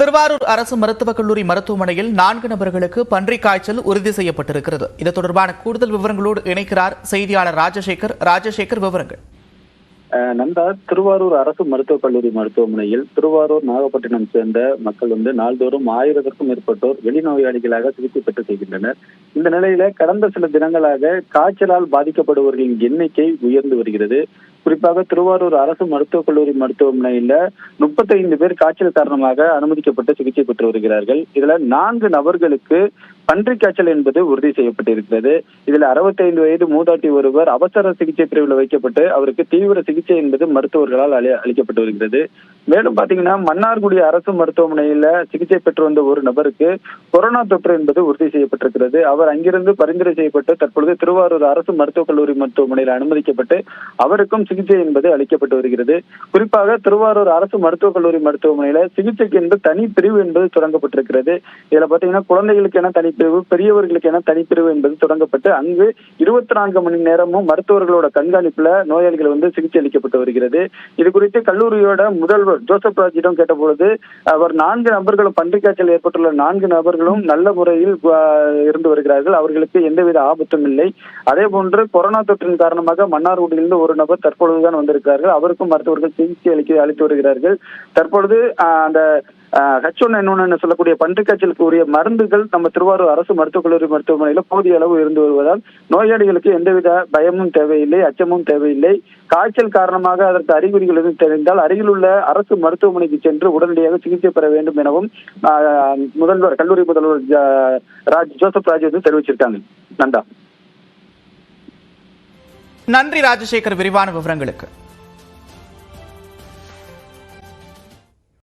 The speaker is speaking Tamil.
திருவாரூர் அரசு மருத்துவக் கல்லூரி மருத்துவமனையில் நான்கு நபர்களுக்கு பன்றி காய்ச்சல் உறுதி செய்யப்பட்டிருக்கிறது. இது தொடர்பான கூடுதல் விவரங்களோடு இணைக்கிறார் செய்தியாளர் ராஜசேகர். ராஜசேகர் விவரங்கள். அஹ் நந்தா திருவாரூர் அரசு மருத்துவக் கல்லூரி மருத்துவமனையில் திருவாரூர் நாகப்பட்டினம் சேர்ந்த மக்கள் வந்து நாள்தோறும் ஆயிரத்திற்கும் மேற்பட்டோர் வெளிநோயாளிகளாக சிகிச்சை பெற்று செய்கின்றனர் இந்த நிலையில கடந்த சில தினங்களாக காய்ச்சலால் பாதிக்கப்படுபவர்களின் எண்ணிக்கை உயர்ந்து வருகிறது. குறிப்பாக திருவாரூர் அரசு மருத்துவக் கல்லூரி மருத்துவமனையில முப்பத்தைந்து பேர் காய்ச்சல் காரணமாக அனுமதிக்கப்பட்டு சிகிச்சை பெற்று வருகிறார்கள். இதுல நான்கு நபர்களுக்கு பன்றி காய்ச்சல் என்பது உறுதி செய்யப்பட்டிருக்கிறது. இதுல 65 வயது மூதாட்டி ஒருவர் அவசர சிகிச்சை பிரிவில் வைக்கப்பட்டு அவருக்கு தீவிர சிகிச்சை என்பது மருத்துவர்களால் அளி- அளிக்கப்பட்டு வருகிறது. மேலும் பாத்தீங்கன்னா மன்னார்குடி அரசு மருத்துவமனையில சிகிச்சை பெற்று வந்த ஒரு நபருக்கு கொரோனா தொற்று என்பது உறுதி செய்யப்பட்டிருக்கிறது. அவர் அங்கிருந்து பரிந்துரை செய்யப்பட்டு தற்பொழுது திருவாரூர் அரசு மருத்துவக் கல்லூரி மருத்துவமனையில் அனுமதிக்கப்பட்டு அவருக்கும் சிகிச்சை என்பது அளிக்கப்பட்டு வருகிறது. குறிப்பாக திருவாரூர் அரசு மருத்துவக் கல்லூரி மருத்துவமனையில சிகிச்சைக்கு என்று தனி பிரிவு என்பது தொடங்கப்பட்டிருக்கிறது. இதுல பாத்தீங்கன்னா குழந்தைகளுக்கு என தனி தனிப்பிரிவு பெரியவர்களுக்கு என தனிப்பிரிவு என்பது தொடங்கப்பட்டு அங்கு இருபத்தி நான்கு மணி நேரமும் மருத்துவர்களோட கண்காணிப்புல நோயாளிகள் வந்து சிகிச்சை அளிக்கப்பட்டு வருகிறது. இது குறித்து கல்லூரியோட முதல்வர் ஜோசப் ராஜிடம் கேட்டபொழுது அவர் நான்கு நபர்களும் பன்றிக் காய்ச்சல் ஏற்பட்டுள்ள நான்கு நபர்களும் நல்ல முறையில் இருந்து வருகிறார்கள். அவர்களுக்கு எந்தவித ஆபத்தும் இல்லை. அதே போன்று கொரோனா தொற்றின் காரணமாக மன்னார்குடியிலிருந்து ஒரு நபர் தற்பொழுதுதான் வந்திருக்கிறார்கள். அவருக்கும் மருத்துவர்கள் சிகிச்சை அளிக்க அளித்து வருகிறார்கள். தற்பொழுது அந்த ஹெச் ஒன் என் சொல்லக்கூடிய பன்றிக் காய்ச்சலுக்கு உரிய மருந்துகள் நம்ம திருவாரூர் அரசு மருத்துவக் கல்லூரி மருத்துவமனையில போதிய அளவு இருந்து வருவதால் நோயாளிகளுக்கு எந்தவித பயமும் தேவையில்லை அச்சமும் தேவையில்லை. காய்ச்சல் காரணமாக அதற்கு அறிகுறிகள் எதுவும் தெரிந்தால் அருகில் உள்ள அரசு மருத்துவமனைக்கு சென்று உடனடியாக சிகிச்சை பெற வேண்டும் எனவும் முதல்வர் கல்லூரி முதல்வர் ராஜ் ஜோசப் ராஜ் வந்து தெரிவிச்சிருக்காங்க. நந்தா நன்றி ராஜசேகர் விரிவான விவரங்களுக்கு.